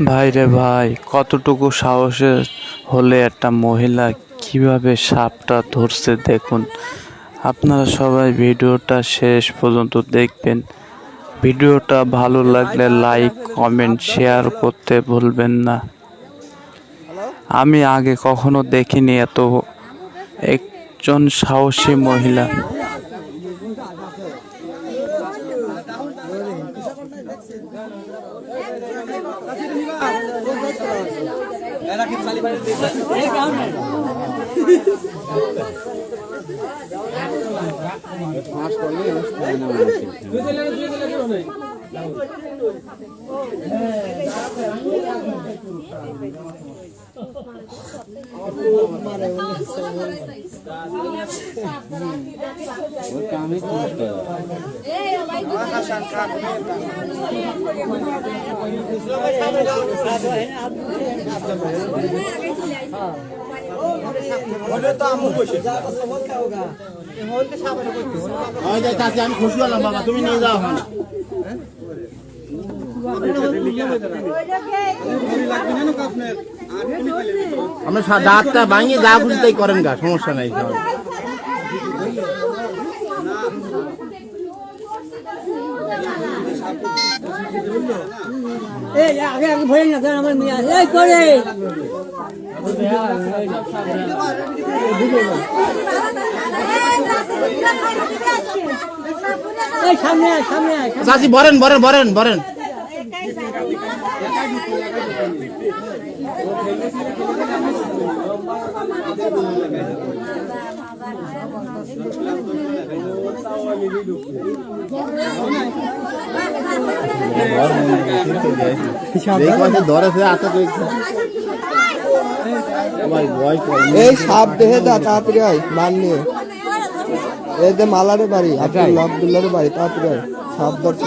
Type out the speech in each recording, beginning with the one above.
ভাই রে ভাই, কতটুকু সাহসের হলে একটা মহিলা কীভাবে সাপটা ধরছে দেখুন। আপনারা সবাই ভিডিওটা শেষ পর্যন্ত দেখবেন। ভিডিওটা ভালো লাগলে লাইক, কমেন্ট, শেয়ার করতে ভুলবেন না। আমি আগে কখনো দেখিনি এত একজন সাহসী মহিলা। ওই যে চাচি আমি খুশি হলাম বাবা। তুমি নিয়ে যাও। সা- দাঁতটা ভাঙিয়ে যা খুশি তাই করেন গা সমস্যা নাই। এই, আগে আগে ভরে না কেন আমার মেয়ে। এই এই, সামনে আয় সামনে আয় বরেন বরেন বরেন বরেন। এই সাপ দেখে দা তাড়াতাড়ি আয় মান নিয়ে। যে মালারে বাড়ি আব্দুল্লাহ আব্দুল্লাহর বাড়ি, তাড়াতাড়ি আয়, সাপ ধরছে।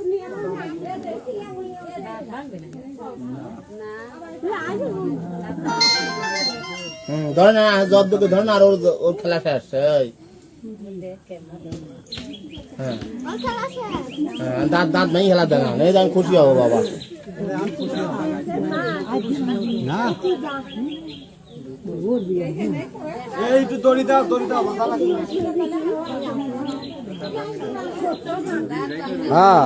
হুম ধরেন না জব দিকে ধরেন আর ওর ওর খেলা শেষ হ্যাঁ। হ্যাঁ, দাঁত দাঁত নেই খেলা দেন এই আমি খুশি হব বাবা। ওই হাত দই দই দই লাগবে। হ্যাঁ।